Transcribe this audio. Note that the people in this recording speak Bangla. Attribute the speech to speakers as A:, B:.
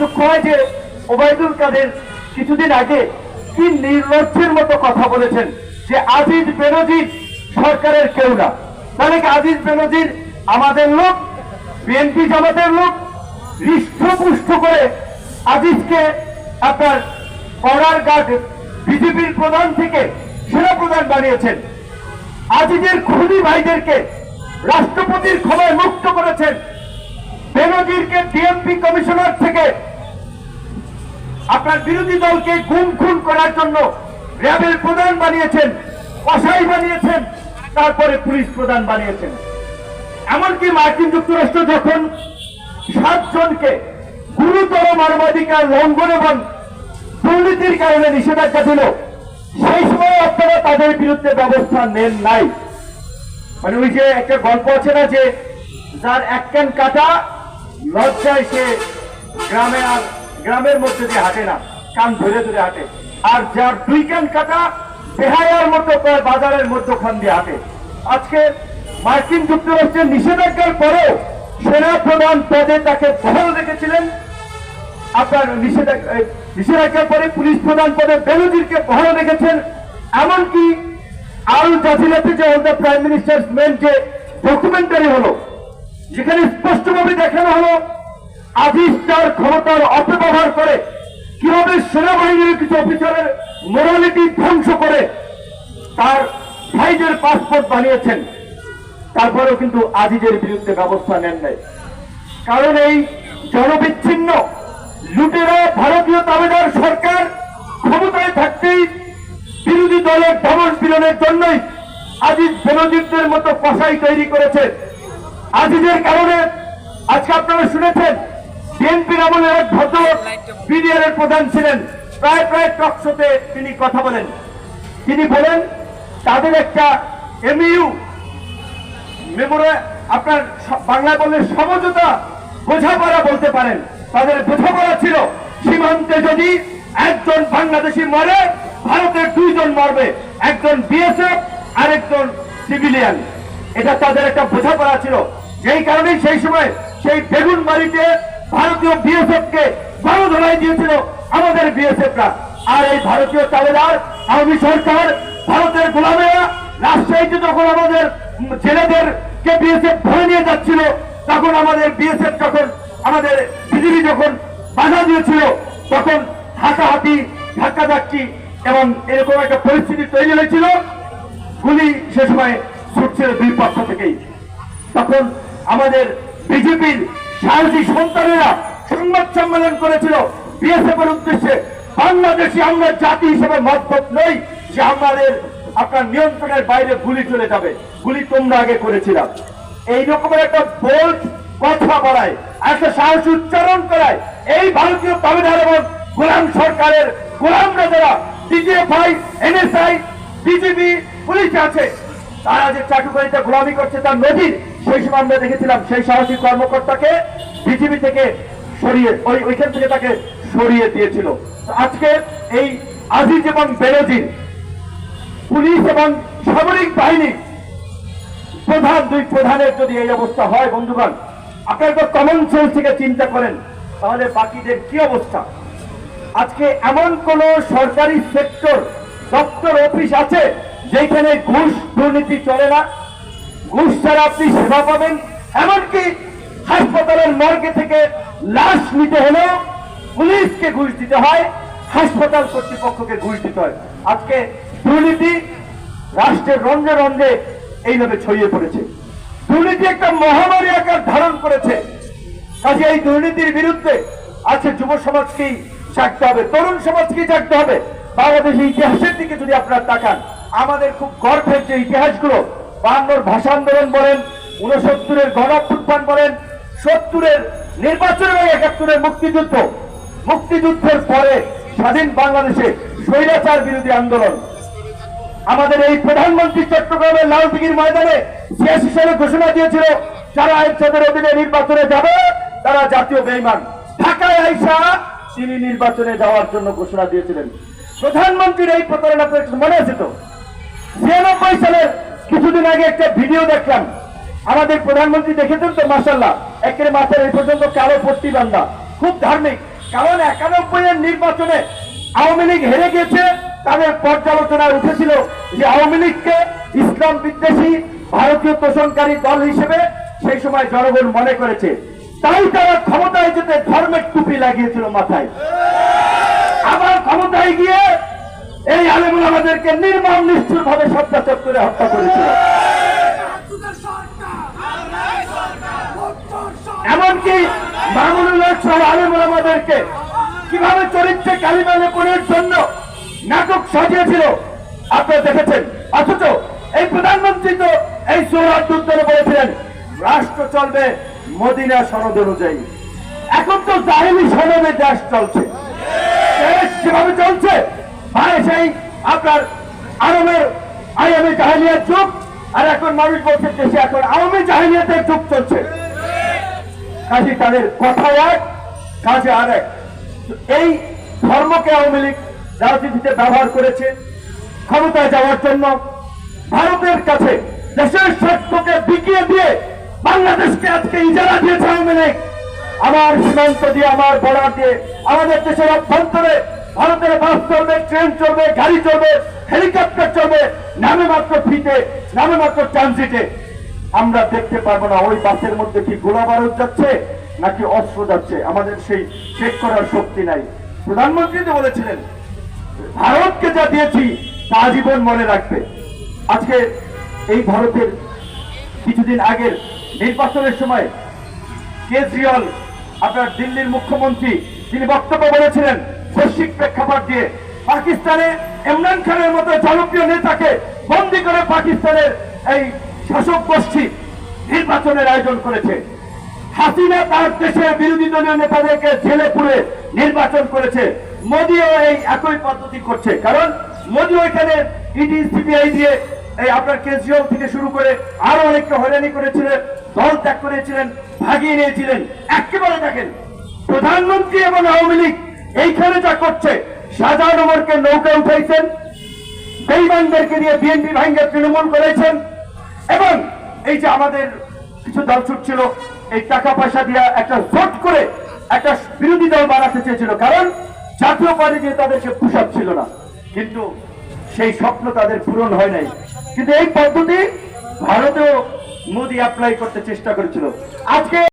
A: দুঃখ হয় যে ওবায়দুল কাদের কিছুদিন আগে কি নির্লজ্জের মতো কথা বলেছেন যে আজিজ বেনজির সরকারের কেউ না। তাহলে কি আজিজ বেনজির আমাদের লোক বিএনপি জামাতের লোক, হৃষ্টপুষ্ট করে আজিজকে আপনার করার গার্ড বিজেপির প্রধান থেকে সেনা প্রধান বানিয়েছেন? আজিজের খুনি ভাইদেরকে রাষ্ট্রপতির ক্ষমায় মুক্ত করেছেন। বেনজিরকে ডিএমপি কমিশনার থেকে আপনার বিরোধী দলকে গুম খুন করার জন্য র্যাবের প্রধান বানিয়েছেন কসাই বানিয়েছেন, তারপরে পুলিশ প্রধান বানিয়েছেন। এমনকি মার্কিন যুক্তরাষ্ট্র যখন সাতজনকে গুরুতর মানবাধিকার লঙ্ঘন এবং দুর্নীতির কারণে নিষেধাজ্ঞা দিল, সেই সময় আপনারা তাদের বিরুদ্ধে ব্যবস্থা নেন নাই। মানে ওই যে একটা গল্প আছে না যে, যার এক কাটা, লজ্জায় সে গ্রামে আর গ্রামের মধ্যে দিয়ে হাঁটে না, কান ধরে ধরে হাঁটে। আর যার দুই ক্যান কাটা, বেহায়ার মতো বাজারের মধ্যখান দিয়ে হাঁটে। আজকে মার্কিন যুক্তরাষ্ট্রের নিষেধাজ্ঞার পরেও সেনা প্রধান পদে তাকে বহাল রেখেছিলেন। আপনার নিষেধাজ্ঞা নিষেধাজ্ঞার পরে পুলিশ প্রধান পদে বেনজিরকে বহাল রেখেছেন। এমনকি আল জাজিরাতে যে দ্য প্রাইম মিনিস্টার মেন যে ডকুমেন্টারি হলো, যেখানে স্পষ্টভাবে দেখানো হলো আজিজ তার ক্ষমতার অপব্যবহার করে, কীভাবে সেনাবাহিনীর কিছু অফিসারের মোরালিটি ধ্বংস করে তার ভাইদের পাসপোর্ট বানিয়েছেন। তারপরেও কিন্তু আজিজের বিরুদ্ধে ব্যবস্থা নেন নাই। কারণ এই জনবিচ্ছিন্ন, লুটেরা ভারতীয় দাবেদার সরকার ক্ষমতায় থাকতেই বিরোধী দলের দমন পীড়নের জন্যই আজিজ বেনজিরদের মতো কষাই তৈরি করেছে। আজিজের কারণে আজকে আপনারা শুনেছেন বিএনপির আমলের এক ভদ্রলোক বিডিআর এর প্রধান ছিলেন। প্রায় প্রায় টকশোতে তিনি কথা বলেন। তিনি বলেন, তাদের একটা এমইউ, মেমোরে আপনার বাংলা বললে সমঝোতা বোঝাপড়া বলতে পারেন। তাদের বোঝাপড়া ছিল, সীমান্তে যদি একজন বাংলাদেশি মরে, ভারতের দুইজন মরবে, একজন বিএসএফ, আরেকজন সিভিলিয়ান। এটা তাদের একটা বোঝাপড়া ছিল। যেই কারণে সেই সময় সেই বেগুন বাড়িতে ভারতীয় বিএসএফ কে গণ ধরাই দিয়েছিল আমাদের বিএসএফরা আর এই ভারতীয় তাবেদার, আওয়ামী সরকার, ভারতের গোলামেরা রাজশাহীতে যখন আমাদের ছেলেদের কে বিএসএফ ধরে নিয়ে যাচ্ছিল, তখন আমাদের বিএসএফ যখন, আমাদের বিজেপি যখন বাধা দিয়েছিল, তখন হাতাহাতি ধাক্কাধাক্কি এবং এরকম একটা পরিস্থিতি তৈরি হয়েছিল, গুলি সে সময় ছুটছিল দুই পক্ষ থেকেই। তখন আমাদের বিজেপির সাহসী সন্তানেরা সংবাদ সম্মেলন করেছিল। বিএসএফ এর উদ্দেশ্যে বাংলাদেশি আমরা জাতি হিসেবে মতভেদ নই যে আমাদের আপনার নিয়ন্ত্রণের বাইরে গুলি চলে যাবে। গুলি তোমরা আগে করেছিলাম। এই রকমের একটা বোল্ড কথা বলায়, একটা সাহস উচ্চারণ করায়। এই ভারতীয় দাবিদার এবং গোলাম সরকারের গোলামরা যারা ডিজিএফআই এনএসআই, বিজেপি, পুলিশ আছে, তারা যে চাটুকারিতে গোলামি করছে, তার নজির সেই সময় আমরা দেখেছিলাম সেই সাহসী কর্মকর্তাকে বিজেপি থেকে সরিয়ে, ওই ওইখান থেকে তাকে সরিয়ে দিয়েছিল। আজকে এই আজিজ এবং বেনজির, পুলিশ এবং সামরিক বাহিনী, প্রধান, দুই প্রধানের যদি এই অবস্থা হয়, বন্ধুগণ, আপনার তো কমন সেন্স থেকে চিন্তা করেন, তাহলে বাকিদের কি অবস্থা? আজকে এমন কোন সরকারি সেক্টর দপ্তর অফিস আছে, যেখানে ঘুষ দুর্নীতি চলে না? ছাড়া আপনি সেবা পাবেন। এমনকি হাসপাতালের মর্গে থেকে লাশ নিতে হলেও পুলিশকে ঘুষ দিতে হয়, হাসপাতাল কর্তৃপক্ষকে ঘুষ দিতে হয়। আজকে দুর্নীতি রাষ্ট্রের রঞ্জে রঞ্জে এইভাবে ছড়িয়ে পড়েছে। দুর্নীতি একটা মহামারী আকার ধারণ করেছে। কাজে এই দুর্নীতির বিরুদ্ধে আছে যুব সমাজকেই জাগতে হবে, তরুণ সমাজকেই জাগতে হবে। বাংলাদেশের ইতিহাসের দিকে যদি আপনারা তাকান, আমাদের খুব গর্বের যে ইতিহাসগুলো বান্নর ভাষা আন্দোলন বলেন উনসত্তরের গণঅভ্যুত্থান বলেন, সত্তরের নির্বাচন এবং একাত্তরের মুক্তিযুদ্ধ। মুক্তিযুদ্ধের পরে স্বাধীন বাংলাদেশে স্বৈরাচার বিরোধী আন্দোলন। আমাদের এই প্রধানমন্ত্রী চট্টগ্রামের লালদিঘির ময়দানে শেষ সালে ঘোষণা দিয়েছিল, যারা আইনসাদের অধীনে নির্বাচনে যাবে, তারা জাতীয় বেইমান। ঢাকায় আইসা তিনি নির্বাচনে যাওয়ার জন্য ঘোষণা দিয়েছিলেন। প্রধানমন্ত্রীর এই প্রতারণা মনে আছে তো? ছিয়ানব্বই সালের কিছুদিন আগে একটা ভিডিও দেখলাম। আমাদের প্রধানমন্ত্রী দেখেছেন তো মাসাল্লাহ একের মাথার এই পর্যন্ত কালো পট্টি বান্ধা খুব ধার্মিক। কারণ একানব্বই এর নির্বাচনে আওয়ামী লীগ হেরে গেছে তাদের পর্যালোচনায় উঠেছিল যে আওয়ামী লীগকে ইসলাম বিদ্বেষী ভারতীয় তোষণকারী দল হিসেবে সেই সময় জনগণ মনে করেছে। তাই তারা ক্ষমতায় যেতে ধর্মের টুপি লাগিয়েছিল মাথায়। আবার ক্ষমতায় গিয়ে আমাদেরকে নির্মম নিষ্ঠুর ভাবে সত্তা চত্বরে হত্যা করেছিল। এমনকি আমাদেরকে কীভাবে চরিত্রে কালিমা লেপনের জন্য নাটক সাজিয়েছিল, আপনারা দেখেছেন। অথচ এই প্রধানমন্ত্রী তো এই সৌরাট উত্তরে বলেছিলেন, রাষ্ট্র চলবে মদিনা সনদ অনুযায়ী। এখন তো জাহিলি সনদে দেশ চলছে। দেশ যেভাবে চলছে মানে সেই আপনার আরবের আইএমএ জাহিলিয়ার যুগ, আর এখন মানুষ বলছে দেশে এখন আওয়ামী জাহিলিয়াতের যুগ চলছে। কাজে তাদের কথা এক, কাজে আর এক। এই ধর্মকে আওয়ামী লীগ রাজনীতিতে ব্যবহার করেছে ক্ষমতায় যাওয়ার জন্য। ভারতের কাছে দেশের স্বার্থকে বিকিয়ে দিয়ে বাংলাদেশকে আজকে ইজারা দিয়েছে আওয়ামী লীগ। আমার সীমান্ত দিয়ে, আমার বর্ডার দিয়ে, আমাদের দেশের অভ্যন্তরে ভারতের বাস চলবে, ট্রেন চলবে, গাড়ি চলবে, হেলিকপ্টার চলবে, নামে মাত্র ফিতে, নামে মাত্র ট্রানজিটে। আমরা দেখতে পারব না ওই বাসের মধ্যে কি গোলা বারুদ যাচ্ছে নাকি অস্ত্র যাচ্ছে। আমাদের সেই চেক করার শক্তি নাই। প্রধানমন্ত্রী তো বলেছিলেন, ভারতকে যা দিয়েছি, তা জীবন মনে রাখবে। আজকে এই ভারতের কিছুদিন আগের নির্বাচনের সময় কেজরিওয়াল, আপনার দিল্লির মুখ্যমন্ত্রী, তিনি বক্তব্য বলেছিলেন বৈশ্বিক প্রেক্ষাপট দিয়ে পাকিস্তানে ইমরান খানের মতো জনপ্রিয় নেতাকে বন্দি করে পাকিস্তানের এই শাসক গোষ্ঠী নির্বাচনের আয়োজন করেছে। হাসিনা তার দেশের বিরোধী দলীয় নেতাদেরকে জেলে পুরে নির্বাচন করেছে। মোদিও এই একই পদ্ধতি করছে। কারণ মোদি ওইখানে ইডি, সিবিআই দিয়ে এই আপনার কেজরিওয়াল থেকে শুরু করে আরও অনেককে হয়রানি করেছিলেন, দল ত্যাগ করেছিলেন, ভাগিয়ে নিয়েছিলেন। একেবারে দেখেন, প্রধানমন্ত্রী এবং আওয়ামী লীগ এইখানে যা করছে শাহজাহান ওমরকে নৌকা উঠাইছেন, বেইমানদেরকে দিয়ে বিএনপি ভাঙ্গে তৃণমূল করেছেন, এবং এই যে আমাদের কিছু দল ছিল, এই টাকা পয়সা দিয়ে একটা জোট করে একটা বিরোধী দল বানাতে চেয়েছিল। কারণ জাতীয় পার্টি দিয়ে তাদেরকে পোশাক ছিল না। কিন্তু সেই স্বপ্ন তাদের পূরণ হয় নাই। কিন্তু এই পদ্ধতি ভারতেও মোদী অ্যাপ্লাই করতে চেষ্টা করেছিল। আজকে